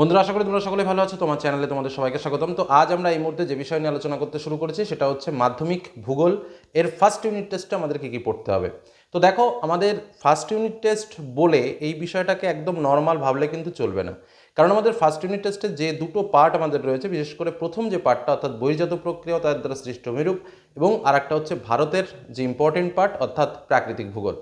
বন্ধুরা, আশা করি তোমরা সকলে ভালো আছো। তোমার চ্যানেলে তোমাদের সবাইকে স্বাগতম। তো আজ আমরা এই মুহূর্তে যে বিষয় নিয়ে আলোচনা করতে শুরু করেছি, সেটা হচ্ছে মাধ্যমিক ভূগোল। এর ফার্স্ট ইউনিট টেস্টে আমাদের কী কী পড়তে হবে? তো দেখো, আমাদের ফার্স্ট ইউনিট টেস্ট বলে এই বিষয়টাকে একদম নর্মাল ভাবলে কিন্তু চলবে না। কারণ আমাদের ফার্স্ট ইউনিট টেস্টে যে দুটো পার্ট আমাদের রয়েছে, বিশেষ করে প্রথম যে পার্টটা অর্থাৎ বহির্জাত প্রক্রিয়া তার দ্বারা সৃষ্ট মেরুপ এবং আরেকটা হচ্ছে ভারতের যে ইম্পর্টেন্ট পার্ট অর্থাৎ প্রাকৃতিক ভূগোল।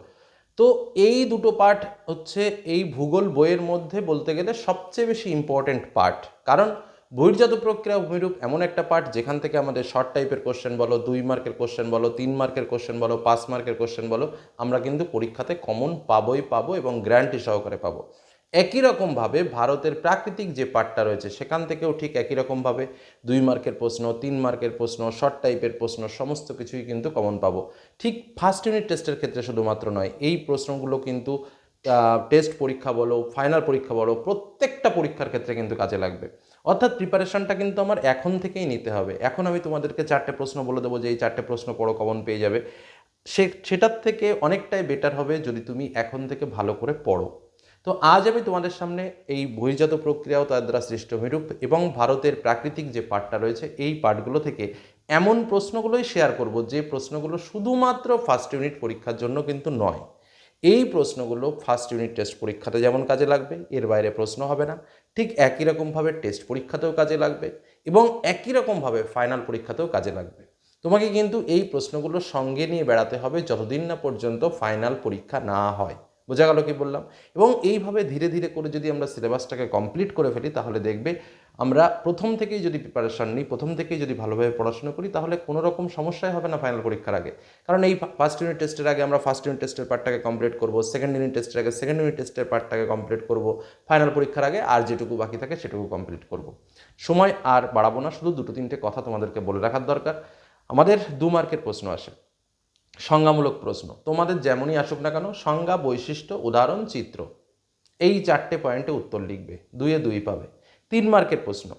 তো এই দুটো পার্ট হচ্ছে এই ভূগোল বইয়ের মধ্যে বলতে গেলে সবচেয়ে বেশি ইম্পর্ট্যান্ট পার্ট কারণ বহির্জাত প্রক্রিয়া ভূমিরূপ এমন একটা পার্ট যেখান থেকে আমাদের শর্ট টাইপের কোশ্চেন বলো, দুই মার্কের কোশ্চেন বলো, তিন মার্কের কোশ্চেন বলো, পাঁচ মার্কের কোশ্চেন বলো, আমরা কিন্তু পরীক্ষাতে কমন পাবোই পাবো এবং গ্র্যান্টি সহকারে পাবো। একই রকমভাবে ভারতের প্রাকৃতিক যে পার্টটা রয়েছে, সেখান থেকেও ঠিক একই রকমভাবে দুই মার্কের প্রশ্ন, তিন মার্কের প্রশ্ন শর্ট টাইপের প্রশ্ন, সমস্ত কিছুই কিন্তু কমন পাবো। ঠিক ফার্স্ট ইউনিট টেস্টের ক্ষেত্রে শুধুমাত্র নয়, এই প্রশ্নগুলো কিন্তু টেস্ট পরীক্ষা বলো ফাইনাল পরীক্ষা বলো, প্রত্যেকটা পরীক্ষার ক্ষেত্রে কিন্তু কাজে লাগবে। অর্থাৎ প্রিপারেশনটা কিন্তু আমার এখন থেকেই নিতে হবে। এখন আমি তোমাদেরকে চারটে প্রশ্ন বলে দেবো, যে এই চারটে প্রশ্ন পড়ো কমন পেয়ে যাবে। সে, সেটার থেকে অনেকটাই বেটার হবে যদি তুমি এখন থেকে ভালো করে পড়ো। তো আজ আমি তোমাদের সামনে এই বহির্জাত প্রক্রিয়া ও তার দ্বারা সৃষ্ট মেরুপ এবং ভারতের প্রাকৃতিক যে পার্টটা রয়েছে, এই পার্টগুলো থেকে এমন প্রশ্নগুলোই শেয়ার করব যে প্রশ্নগুলো শুধুমাত্র ফার্স্ট ইউনিট পরীক্ষার জন্য কিন্তু নয়। এই প্রশ্নগুলো ফার্স্ট ইউনিট টেস্ট পরীক্ষাতে যেমন কাজে লাগবে, এর বাইরে প্রশ্ন হবে না। ঠিক একই রকমভাবে টেস্ট পরীক্ষাতেও কাজে লাগবে এবং একই রকমভাবে ফাইনাল পরীক্ষাতেও কাজে লাগবে। তোমাকে কিন্তু এই প্রশ্নগুলো সঙ্গে নিয়ে বেড়াতে হবে যতদিন না পর্যন্ত ফাইনাল পরীক্ষা না হয়। বোঝা গেল কি বললাম? এবং এইভাবে ধীরে ধীরে করে যদি আমরা সিলেবাসটাকে কমপ্লিট করে ফেলি, তাহলে দেখবে আমরা প্রথম থেকেই যদি প্রিপারেশান নিই, প্রথম থেকেই যদি ভালোভাবে পড়াশোনা করি, তাহলে কোনো রকম সমস্যাই হবে না ফাইনাল পরীক্ষার আগে। কারণ এই ফার্স্ট ইউনিট টেস্টের আগে আমরা ফার্স্ট ইউনিট টেস্টের পার্টটাকে কমপ্লিট করব সেকেন্ড ইউনিট টেস্টের আগে সেকেন্ড ইউনিট টেস্টের পার্টটাকে কমপ্লিট করব ফাইনাল পরীক্ষার আগে আর যেটুকু বাকি থাকে সেটুকু কমপ্লিট করব। সময় আর বাড়াবো না, শুধু দুটো তিনটে কথা তোমাদেরকে বলে রাখার দরকার। আমাদের দু মার্কের প্রশ্ন আসে। সংজ্ঞামূলক প্রশ্ন। তোমাদের যেমনই আসুক না কেন, সংজ্ঞা, বৈশিষ্ট্য, উদাহরণ, চিত্র। এই চারটে পয়েন্টে উত্তর লিখবে, দুয়ে দুই পাবে। তিন মার্কের প্রশ্ন।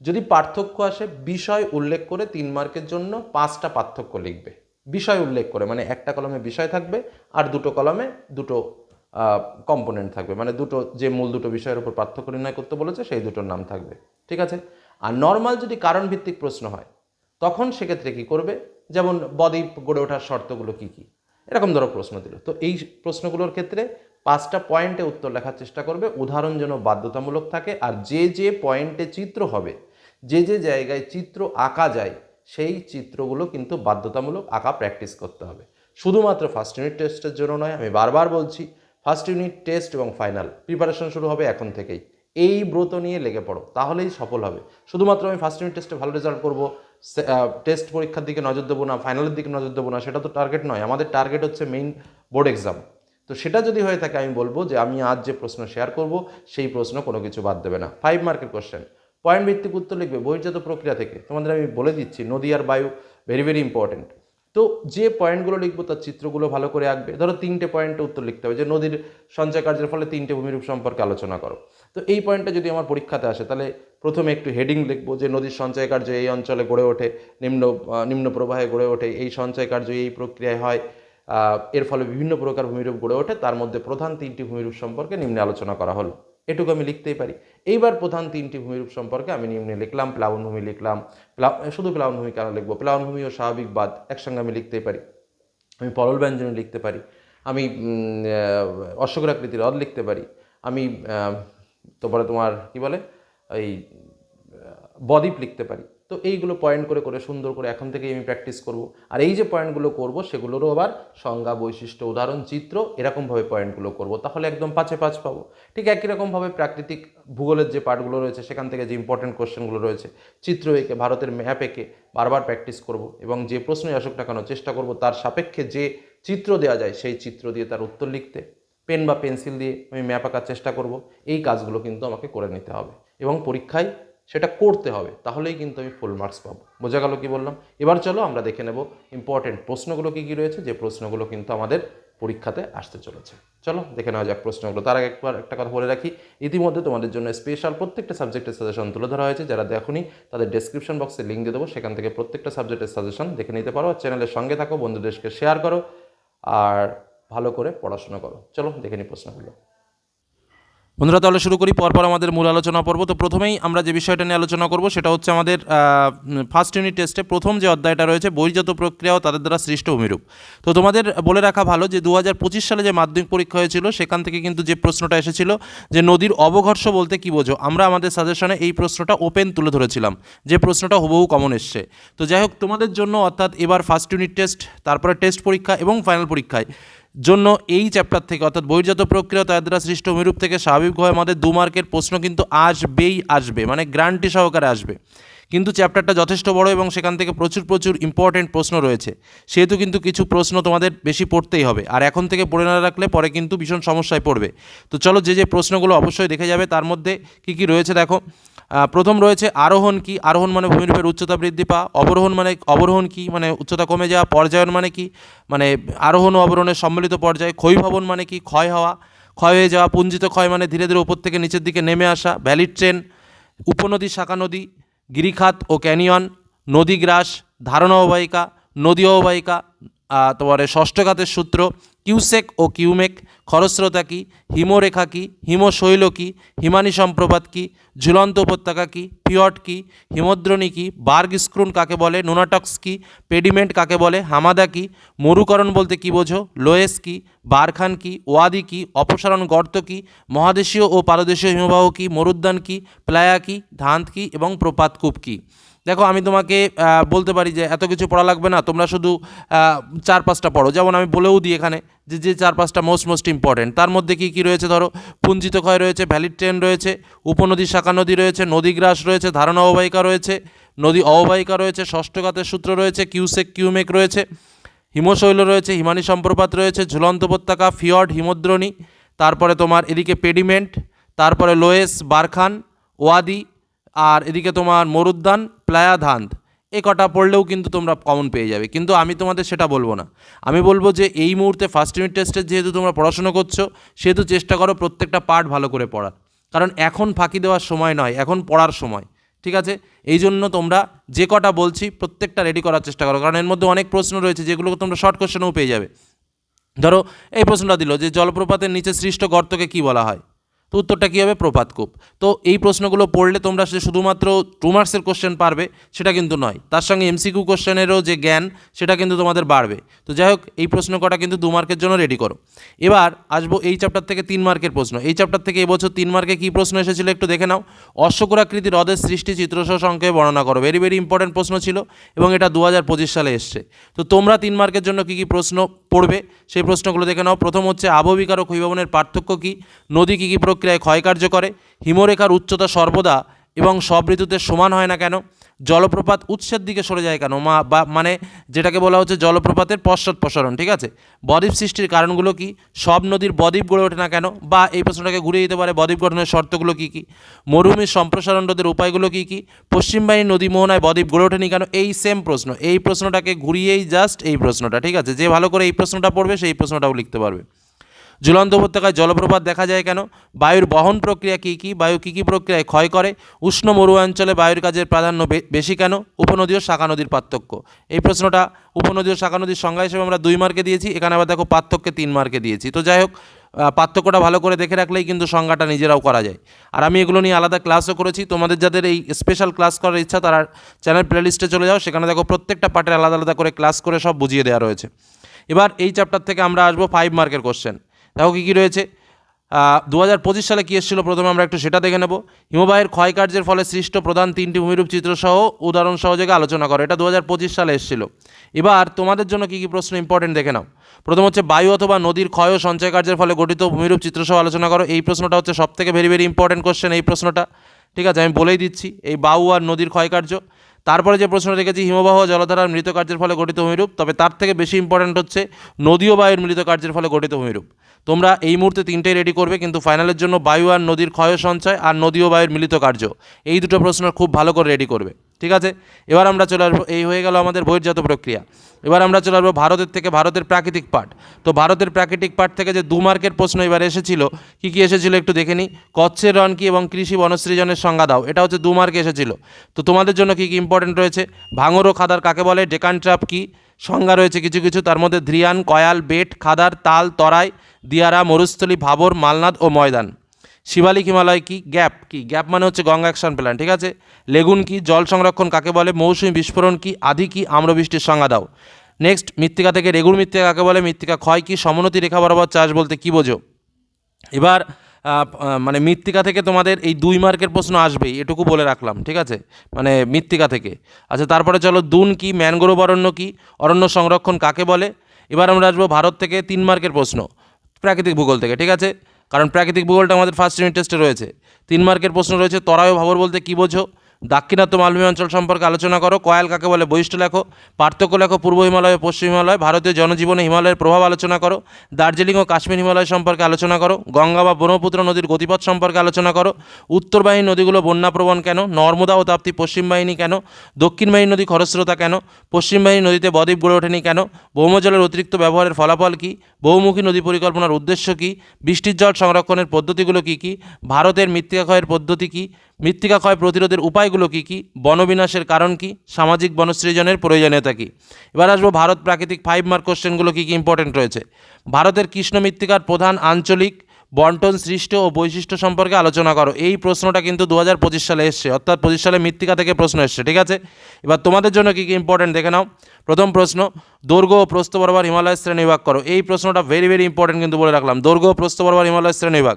যদি পার্থক্য আসে, বিষয় উল্লেখ করে তিন মার্কের জন্য পাঁচটা পার্থক্য লিখবে। বিষয় উল্লেখ করে মানে একটা কলমে বিষয় থাকবে আর দুটো কলমে দুটো কম্পোনেন্ট থাকবে। মানে দুটো, যে মূল দুটো বিষয়ের উপর পার্থক্য নির্ণয় করতে বলেছে, সেই দুটোর নাম থাকবে। ঠিক আছে? আর নর্মাল যদি কারণ ভিত্তিক প্রশ্ন হয়, তখন সেক্ষেত্রে কী করবে? যেমন বদ্বীপ গড়ে ওঠার শর্তগুলো কী কী? এরকম ধরো প্রশ্ন দিল। তো এই প্রশ্নগুলোর ক্ষেত্রে পাঁচটা পয়েন্টে উত্তর লেখার চেষ্টা করবে, উদাহরণ যেন বাধ্যতামূলক থাকে, আর যে যে পয়েন্টে চিত্র হবে, যে যে জায়গায় চিত্র আঁকা যায়, সেই চিত্রগুলো কিন্তু বাধ্যতামূলক আঁকা প্র্যাকটিস করতে হবে। শুধুমাত্র ফার্স্ট ইউনিট টেস্টের জন্য নয়, আমি বারবার বলছি ফার্স্ট ইউনিট টেস্ট এবং ফাইনাল প্রিপারেশন শুরু হবে এখন থেকেই। এই ব্রত নিয়ে লেগে পড়ো, তাহলেই সফল হবে। শুধুমাত্র আমি ফার্স্ট ইউনিট টেস্টে ভালো রেজাল্ট করব টেস্ট পরীক্ষার দিকে নজর দেবো না ফাইনালের দিকে নজর দেবো না, সেটা তো টার্গেট নয়। আমাদের টার্গেট হচ্ছে মেইন বোর্ড এক্সাম তো সেটা যদি হয়ে থাকে, আমি বলব যে আমি আজ যে প্রশ্ন শেয়ার করব, সেই প্রশ্ন কোনো কিছু বাদ দেবে না। ফাইভ মার্কের কোশ্চেন পয়েন্ট ভিত্তিক উত্তর লিখবে বহির্জাত প্রক্রিয়া থেকে। তোমাদের আমি বলে দিচ্ছি, নদী আর বায়ু ভেরি ভেরি ইম্পর্টেন্ট তো যে পয়েন্টগুলো লিখব, তার চিত্রগুলো ভালো করে আঁকবে। ধরো তিনটে পয়েন্টে উত্তর লিখতে হবে, যে নদীর সঞ্চয় কার্যের ফলে তিনটে ভূমিরূপ সম্পর্কে আলোচনা করো। তো এই পয়েন্টটা যদি আমার পরীক্ষাতে আসে, তাহলে প্রথমে একটু হেডিং লিখব যে নদীর সঞ্চয় কার্য এই অঞ্চলে গড়ে ওঠে, নিম্ন নিম্ন প্রবাহে গড়ে ওঠে, এই সঞ্চয় কার্য এই প্রক্রিয়ায় হয় এর ফলে বিভিন্ন প্রকার ভূমিরূপ গড়ে ওঠে, তার মধ্যে প্রধান তিনটি ভূমিরূপ সম্পর্কে নিম্নে আলোচনা করা হলো। এটুকু আমি লিখতেই পারি। এইবার প্রধান তিনটি ভূমিরূপ সম্পর্কে আমি নিম্নে লিখলাম, প্লাবনভূমি লিখলাম শুধু প্লাবনভূমি কেন লিখব? প্লাবনভূমি ও স্বাভাবিক বাদ একসঙ্গে আমি লিখতেই পারি। আমি পরল ব্যঞ্জনী লিখতে পারি। আমি অশ্বগ্রাকৃতির হ্রদ লিখতে পারি। আমি তারপরে তোমার, কি বলে? এই বদ্বীপ লিখতে পারি। তো এইগুলো পয়েন্ট করে করে, সুন্দর করে এখন থেকেই আমি প্র্যাকটিস করব। আর এই যে পয়েন্টগুলো করব, সেগুলোরও আবার সংজ্ঞা, বৈশিষ্ট্য, উদাহরণ, চিত্র এরকমভাবে পয়েন্টগুলো করব, তাহলে একদম পাঁচে পাঁচ পাবো। ঠিক একই রকমভাবে প্রাকৃতিক ভূগোলের যে পার্টগুলো রয়েছে, সেখান থেকে যে ইম্পর্টেন্ট কোশ্চেনগুলো রয়েছে, চিত্র এঁকে, ভারতের ম্যাপ এঁকে বারবার প্র্যাকটিস করব এবং যে প্রশ্নই আসুক না কেন, চেষ্টা করব তার সাপেক্ষে যে চিত্র দেওয়া যায়, সেই চিত্র দিয়ে তার উত্তর লিখতে। পেন বা পেন্সিল দিয়ে আমি ম্যাপ আঁকার চেষ্টা করব। এই কাজগুলো কিন্তু আমাকে করে নিতে হবে এবং পরীক্ষায় সেটা করতে হবে, তাহলেই কিন্তু আমি ফুল মার্কস পাবো। বোঝা গেল কি বললাম? এবার চলো আমরা দেখে নেব ইম্পর্টেন্ট প্রশ্নগুলো কী কী রয়েছে, যে প্রশ্নগুলো কিন্তু আমাদের পরীক্ষাতে আসতে চলেছে। চলো দেখে নেওয়া যাক প্রশ্নগুলো। তার আগে একবার একটা কথা বলে রাখি, ইতিমধ্যে তোমাদের জন্য স্পেশাল প্রত্যেকটা সাবজেক্টের সাজেশন তুলে ধরা হয়েছে। যারা দেখুনি, তাদের ডেসক্রিপশন বক্সে লিঙ্ক দিয়ে দেবো। সেখান থেকে প্রত্যেকটা সাবজেক্টের সাজেশন দেখে নিতে পারো। চ্যানেলের সঙ্গে থাকো, বন্ধুদেরকে শেয়ার করো। আর ভালো করে পড়াশোনা করো। চলো, দেখে নিই প্রশ্নগুলো। বন্ধুরা, তাহলে শুরু করি। পরপর আমাদের মূল আলোচনা পর্ব। তো প্রথমেই আমরা যে বিষয়টা নিয়ে আলোচনা করব, সেটা হচ্ছে আমাদের ফার্স্ট ইউনিট টেস্টে প্রথম যে অধ্যায়টা রয়েছে, বহির্জাত প্রক্রিয়া ও তাদের দ্বারা সৃষ্ট ভূমিরূপ। তো তোমাদের বলে রাখা ভালো যে দু হাজার পঁচিশ সালে যে মাধ্যমিক পরীক্ষা হয়েছিল, সেখান থেকে কিন্তু যে প্রশ্নটা এসেছিল, যে নদীর অবঘর্ষ বলতে কী বোঝো? আমরা আমাদের সাজেশনে এই প্রশ্নটা ওপেন তুলে ধরেছিলাম, যে প্রশ্নটা হুবহু কমন এসছে। তো যাই হোক, তোমাদের জন্য অর্থাৎ এবার ফার্স্ট ইউনিট টেস্ট তারপরে টেস্ট পরীক্ষা এবং ফাইনাল পরীক্ষায়। জন্য এই চ্যাপ্টার থেকে, অর্থাৎ বহির্জাত প্রক্রিয়া তার দ্বারা সৃষ্ট অমিরূপ থেকে স্বাভাবিকভাবে আমাদের দু মার্কের প্রশ্ন কিন্তু আসবেই আসবে মানে গ্রান্টি সহকারে আসবে। কিন্তু চ্যাপ্টারটা যথেষ্ট বড় এবং সেখান থেকে প্রচুর প্রচুর ইম্পর্টেন্ট প্রশ্ন রয়েছে। সেহেতু কিন্তু কিছু প্রশ্ন তোমাদের বেশি পড়তেই হবে। আর এখন থেকে পড়ে না রাখলে পরে কিন্তু ভীষণ সমস্যায় পড়বে। তো চলো যে যে প্রশ্নগুলো অবশ্যই দেখে যাবে, তার মধ্যে কি কি রয়েছে দেখো। প্রথম রয়েছে আরোহণ কি? আরোহণ মানে ভূমিরূপের উচ্চতা বৃদ্ধি পাওয়া। অবরোহণ মানে অবরোহণ কি? মানে উচ্চতা কমে যাওয়া। পর্যায়ন মানে কি? মানে আরোহণ ও অবরোহণের সম্মিলিত পর্যায়। ক্ষয়ভবন মানে কি? ক্ষয় হওয়া। ক্ষয় হয়ে যাওয়া। পুঞ্জিত ক্ষয় মানে ধীরে ধীরে উপর থেকে নিচের দিকে নেমে আসা। ভ্যালিড ট্রেন। উপনদী, শাখা নদী। গিরিখাত ও ক্যানিয়ন নদীগ্রাস ধারণা অববাহিকা নদী অববাহিকা তারপরে ষষ্ঠঘাতের সূত্র কিউসেক ও কিউমেক, খরস্রোতা কি, হিমরেখা কি, হিমশৈল কি, হিমানী সম্প্রপাত কি, ঝুলন্ত উপত্যকা কি, ফিয়ট কি, হিমদ্রণী কি, বার্গ স্ক্রুন কাকে বলে, নোনাটক্স কি, পেডিমেন্ট কাকে বলে, হামাদা কি, মরুকরণ বলতে কি বোঝো, লোয়েস কি, বারখান কি, ওয়াদি কি, অপসারণ গর্ত কি, মহাদেশীয় ও পারদেশীয় হিমবাহ কি, মরুদ্যান কি, প্লায়া কি, ধান্ত কি এবং প্রপাতকূপ কি। দেখো, আমি তোমাকে বলতে পারি যে এত কিছু পড়া লাগবে না, তোমরা শুধু চার পাঁচটা পড়ো। যেমন আমি বলেও দিই এখানে যে যে চার পাঁচটা মোস্ট মোস্ট ইম্পর্টেন্ট তার মধ্যে কী কী রয়েছে ধরো? পুঞ্জিত ক্ষয় রয়েছে ভ্যালিড ট্রেন রয়েছে, উপনদী, শাখা নদী রয়েছে, নদীগ্রাস রয়েছে, ধারণা অববাহিকা রয়েছে, নদী অববাহিকা রয়েছে, ষষ্ঠঘাতের সূত্র রয়েছে, কিউসেক, কিউমেক রয়েছে, হিমশৈল রয়েছে, হিমানী সম্প্রপাত রয়েছে, ঝুলন্ত উপত্যকা, ফিয়র্ড, হিমদ্রণী, তারপরে তোমার এদিকে পেডিমেন্ট, তারপরে লোয়েস, বারখান, ওয়াদি আর এদিকে তোমার মরুদ্যান প্লায়া ধান্ত এ কটা পড়লেও কিন্তু তোমরা কমন পেয়ে যাবে। কিন্তু আমি তোমাদের সেটা বলব না। আমি বলব যে এই মুহূর্তে ফার্স্ট ইউনিট টেস্টের যেহেতু তোমরা পড়াশোনা করছ, সেহেতু চেষ্টা করো প্রত্যেকটা পার্ট ভালো করে পড়ার। কারণ এখন ফাঁকি দেওয়ার সময় নয়, এখন পড়ার সময়, ঠিক আছে? এই জন্য তোমরা যে কটা বলছি প্রত্যেকটা রেডি করার চেষ্টা করো। কারণ এর মধ্যে অনেক প্রশ্ন রয়েছে যেগুলো তোমরা শর্ট কোশ্চেনেও পেয়ে যাবে। ধরো, এই প্রশ্নটা দিল যে জলপ্রপাতের নিচে সৃষ্ট গর্তকে কি বলা হয়? তো উত্তরটা কী হবে? প্রপাতকূপ তো এই প্রশ্নগুলো পড়লে তোমরা সে শুধুমাত্র টু মার্কসের কোশ্চেন পারবে, সেটা কিন্তু নয়। তার সঙ্গে এমসিকিউ কোশ্চেনেরও যে জ্ঞান, সেটা কিন্তু তোমাদের বাড়বে। তো যাই হোক, এই প্রশ্ন কটা কিন্তু দু মার্কের জন্য রেডি করো। এবার আসব এই চ্যাপ্টার থেকে তিন মার্কের প্রশ্ন। এই চ্যাপ্টার থেকে এবছর তিন মার্কে কী প্রশ্ন এসেছিল একটু দেখে নাও। অশ্বকরাকৃতি হ্রদের সৃষ্টি চিত্রসহ সংখ্যায় বর্ণনা করো। ভেরি ভেরি ইম্পর্টেন্ট প্রশ্ন ছিল এবং এটা দু হাজার পঁচিশ সালে এসছে। তো তোমরা তিন মার্কের জন্য কী কী প্রশ্ন পড়বে। সেই প্রশ্নগুলো দেখে নাও। প্রথম হচ্ছে আবহবিকার ও ক্ষয়ভবনের পার্থক্য কী? নদী কী কী প্রক্রিয়ায় ক্ষয়কার্য করে? হিমরেখার উচ্চতা সর্বদা এবং সব ঋতুতে সমান হয় না কেন? জলপ্রপাত উৎসের দিকে সরে যায় কেন? মা, বা মানে যেটাকে বলা হচ্ছে জলপ্রপাতের পশ্চাৎপসরণ ঠিক আছে? বদ্বীপ সৃষ্টির কারণগুলো কি? সব নদীর বদ্বীপ গড়ে ওঠে না কেন? বা এই প্রশ্নটাকে ঘুরিয়ে দিতে পারে বদ্বীপ গঠনের শর্তগুলো কী কী? মরুভূমির সম্প্রসারণ রোধের উপায়গুলো কী কী? পশ্চিমবাহিনী নদী মোহনায় বদ্বীপ গড়ে ওঠেনি কেন? এই সেম প্রশ্ন। এই প্রশ্নটাকে ঘুরিয়েই জাস্ট এই প্রশ্নটা, ঠিক আছে? যে ভালো করে এই প্রশ্নটা পড়বে, সেই প্রশ্নটাও লিখতে পারবে। ঝুলন্ত উপত্যকায় জলপ্রপাত দেখা যায় কেন? বায়ুর বহন প্রক্রিয়া কী কী? বায়ু কী কী প্রক্রিয়ায় ক্ষয় করে? উষ্ণ মরু অঞ্চলে বায়ুর কাজের প্রাধান্য বেশি কেন? উপনদী ও শাখা নদীর পার্থক্য। এই প্রশ্নটা উপনদী ও শাখা নদীর সংজ্ঞা হিসেবে আমরা দুই মার্কে দিয়েছি, এখানে আবার দেখো পার্থক্যে তিন মার্কে দিয়েছি। তো যাই হোক পার্থক্যটা ভালো করে দেখে রাখলেই কিন্তু সংজ্ঞাটা নিজেরাও করা যায়। আর আমি এগুলো নিয়ে আলাদা ক্লাসও করেছি, তোমাদের যাদের এই স্পেশাল ক্লাস করার ইচ্ছা তারা চ্যানেল প্লেলিস্টে চলে যাও, সেখানে দেখো প্রত্যেকটা পার্টের আলাদা আলাদা করে ক্লাস করে সব বুঝিয়ে দেওয়া রয়েছে। এবার এই চ্যাপ্টার থেকে আমরা আসব ফাইভ মার্কের কোশ্চেন দেখো কী কী রয়েছে? দু হাজার পঁচিশ সালে কী এসেছিল? প্রথমে আমরা একটু সেটা দেখে নেব। হিমবাহের ক্ষয়কার্যের ফলে সৃষ্ট প্রধান তিনটি ভূমিরূপ চিত্রসহ উদাহরণ সহযোগে আলোচনা করো। এটা দু হাজার পঁচিশ সালে এসেছিল। এবার তোমাদের জন্য কী কী প্রশ্ন ইম্পর্টেন্ট দেখে নাও। প্রথম হচ্ছে বায়ু অথবা নদীর ক্ষয় ও সঞ্চয় কার্যের ফলে গঠিত ভূমিরূপ চিত্রসহ আলোচনা করো। এই প্রশ্নটা হচ্ছে সব থেকে ভেরি ভেরি ইম্পর্টেন্ট কোশ্চেন এই প্রশ্নটা। ঠিক আছে, আমি বলেই দিচ্ছি। এই বায়ু আর নদীর ক্ষয়কার্য তারপরে যে প্রশ্ন রেখেছি হিমবাহ জলধারার মৃত কার্যের ফলে গঠিত ভূমিরূপ, তবে তার থেকে বেশি ইম্পর্ট্যান্ট হচ্ছে নদীয় বায়ুর মিলিত কার্যের ফলে গঠিত ভূমিরূপ। তোমরা এই মুহূর্তে তিনটেই রেডি করবে, কিন্তু ফাইনালের জন্য বায়ু আর নদীর ক্ষয় সঞ্চয় আর নদীয় বায়ুর মিলিত কার্য, এই দুটো প্রশ্ন খুব ভালো করে রেডি করবে। ঠিক আছে? এবার আমরা চলে আসব, এই হয়ে গেল আমাদের বহির্জাত প্রক্রিয়া। এবার আমরা চলে আসব ভারতের থেকে ভারতের প্রাকৃতিক পাঠ তো ভারতের প্রাকৃতিক পাঠ থেকে যে দু মার্কের প্রশ্ন এবার এসেছিল, কী কী এসেছিল একটু দেখে নিই। কচ্ছের রন কি এবং কৃষি বনসৃজনের সংজ্ঞা দাও। এটা হচ্ছে দু মার্কে এসেছিল। তো তোমাদের জন্য কী কী ইম্পর্টেন্ট রয়েছে? ভাঙর ও খাদার কাকে বলে? ডেকান ট্রাপ কী? সংজ্ঞা রয়েছে কিছু কিছু। তার মধ্যে ধ্রিয়ান, কয়াল, বেট, খাদার, তাল, তরাই, দিয়ারা, মরুস্থলী, ভাবর, মালনাদ ও ময়দান। শিবালিক হিমালয় কি? গ্যাপ কি? গ্যাপ মানে হচ্ছে গঙ্গা অ্যাকশন প্ল্যান, ঠিক আছে? লেগুন কি? জল সংরক্ষণ কাকে বলে? মৌসুমী বিস্ফোরণ কি? আদি কি? আম্রবৃষ্টির সংজ্ঞা দাও। নেক্সট মৃত্তিকা থেকে রেগুর মৃত্তিকা কাকে বলে? মৃত্তিকা ক্ষয় কি? সমোন্নতি রেখা বরাবর চাষ বলতে কি বোঝো? এবার মানে মৃত্তিকা থেকে তোমাদের এই দুই মার্কের প্রশ্ন আসবেই, এটুকু বলে রাখলাম, ঠিক আছে? মানে মৃত্তিকা থেকে। আচ্ছা তারপরে চলো দুন কি? ম্যানগ্রোভ অরণ্য কি? অরণ্য সংরক্ষণ কাকে বলে? এবার আমরা আসব ভারত থেকে তিন মার্কের প্রশ্ন, প্রাকৃতিক ভূগোল থেকে, ঠিক আছে? কারণ প্রাকৃতিক ভূগোলটা আমাদের ফার্স্ট ইউনিট টেস্টে রয়েছে। তিন মার্কের প্রশ্ন রয়েছে তরায় ভাবর বলতে কী বোঝো? দাক্ষিণাত্য মালভূমি অঞ্চল সম্পর্কে আলোচনা করো। কয়াল কাকে বলে? বৈশিষ্ট্য লেখো, পার্থক্য লেখো, পূর্ব হিমালয় ও পশ্চিম হিমালয়, ভারতীয় জনজীবনে হিমালয়ের প্রভাব আলোচনা করো, দার্জিলিং ও কাশ্মীর হিমালয় সম্পর্কে আলোচনা করো, গঙ্গা বা ব্রহ্মপুত্র নদীর গতিপথ সম্পর্কে আলোচনা করো উত্তর বাহিনী নদীগুলো বন্যাপ্রবণ কেন, নর্মদা ও তাপ্তি পশ্চিম বাহিনী কেন দক্ষিণ বাহিনী নদী খরস্রোতা কেন পশ্চিম বাহিনী নদীতে বদ্বীপ গড়ে ওঠেনি কেন ভৌমজলের অতিরিক্ত ব্যবহারের ফলাফল কী, বহুমুখী নদী পরিকল্পনার উদ্দেশ্য কী, বৃষ্টির জল সংরক্ষণের পদ্ধতিগুলো কী কী, ভারতের মৃত্তিকা ক্ষয়ের পদ্ধতি কী মৃত্তিকা ক্ষয় প্রতিরোধের উপায়গুলো কি কি? বনবিনাশের কারণ কি? সামাজিক বনসৃজনের প্রয়োজনীয়তা কী? এবার আসব ভারত প্রাকৃতিক ফাইভ মার্ক কোশ্চেনগুলো কী কী ইম্পর্টেন্ট রয়েছে? ভারতের কৃষ্ণ মৃত্তিকার প্রধান আঞ্চলিক বন্টন সৃষ্ট ও বৈশিষ্ট্য সম্পর্কে আলোচনা করো। এই প্রশ্নটা কিন্তু দু হাজার পঁচিশ সালে এসছে। অর্থাৎ পঁচিশ সালে মৃত্তিকা থেকে প্রশ্ন এসছে, ঠিক আছে? এবার তোমাদের জন্য কী কী ইম্পর্টেন্ট দেখে নাও। প্রথম প্রশ্ন, দৈর্ঘ্য ও প্রস্থ বরাবর হিমালয় শ্রেণীবিভাগ করো। এই প্রশ্নটা ভেরি ভেরি ইম্পর্টেন্ট কিন্তু বলে রাখলাম। দৈর্ঘ্য ও প্রস্থ বরাবর হিমালয় শ্রেণীবিভাগ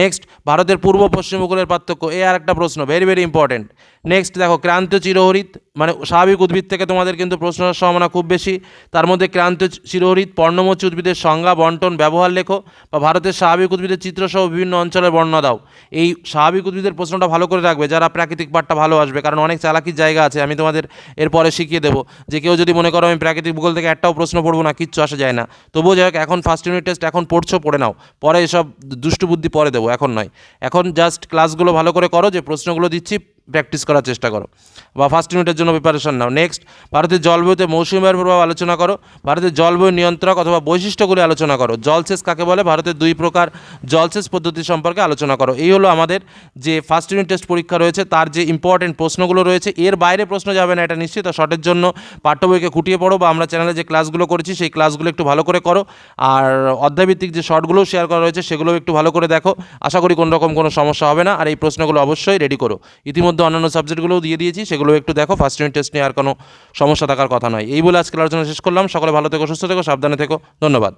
নেক্সট ভারতের পূর্ব পশ্চিম উপকূলের পার্থক্য। এই আর একটা প্রশ্ন ভেরি ভেরি ইম্পর্টেন্ট নেক্সট দেখো ক্রান্ত চিরহরিত মানে স্বাভাবিক উদ্ভিদ থেকে তোমাদের কিন্তু প্রশ্ন সম্ভাবনা খুব বেশি। তার মধ্যে ক্রান্ত চিরহরিত পর্ণমোচী উদ্ভিদের সংজ্ঞা, বন্টন, ব্যবহার লেখো বা ভারতের স্বাভাবিক উদ্ভিদের চিত্রসহ বিভিন্ন অঞ্চলের বর্ণনা দাও। এই স্বাভাবিক উদ্ভিদের প্রশ্নটা ভালো করে রাখবে, যারা প্রাকৃতিক পাঠটা ভালো আসবে, কারণ অনেক চালাকির জায়গা আছে, আমি তোমাদের এরপরে শিখিয়ে দেবো। যে কেউ যদি মনে করো আমি প্রাকৃতিক ভূগোল থেকে একটাও প্রশ্ন পড়ব না, কিচ্ছু আসা যায় না। তবুও যাই হোক, এখন ফার্স্ট ইউনিট টেস্ট এখন পড়ছো, পড়ে নাও। পরে এসব দুষ্টু বুদ্ধি পরে দেবো, এখন নয়। এখন জাস্ট ক্লাসগুলো ভালো করে করো, যে প্রশ্নগুলো দিচ্ছি প্র্যাকটিস করার চেষ্টা করো। বা ফার্স্ট ইউনিটের জন্য প্রিপারেশন নাও। নেক্সট ভারতের জলবায়ুতে মৌসুমী বায়ুর প্রভাব আলোচনা করো। ভারতের জলবায়ু নিয়ন্ত্রক অথবা বৈশিষ্ট্যগুলি আলোচনা করো। জলসেচ কাকে বলে? ভারতের দুই প্রকার জলসেচ পদ্ধতি সম্পর্কে আলোচনা করো। এই হলো আমাদের যে ফার্স্ট ইউনিট টেস্ট পরীক্ষা রয়েছে, তার যে ইম্পর্টেন্ট প্রশ্নগুলো রয়েছে, এর বাইরে প্রশ্ন যাবে না, এটা নিশ্চিত। শর্টের জন্য পাঠ্য বইকে খুঁটিয়ে পড়ো বা আমরা চ্যানেলে যে ক্লাসগুলো করেছি, সেই ক্লাসগুলো একটু ভালো করে করো। আর অধ্যায়ভিত্তিক যে শর্টগুলোও শেয়ার করা রয়েছে সেগুলো একটু ভালো করে দেখো। আশা করি কোনো রকম কোনো সমস্যা হবে না। আর এই প্রশ্নগুলো অবশ্যই রেডি করো। ইতিমধ্যে অন্যান্য সাবজেক্টগুলোও দিয়ে দিয়েছি সেগুলো একটু দেখো ফার্স্ট ইউনিট টেস্ট নিয়ে আর কোনো সমস্যা থাকার কথা নয়। এই বলে আজকে আলোচনা শেষ করলাম। সকলে ভালো থেকো, সুস্থ থেকো, সাবধানে থেকো। ধন্যবাদ।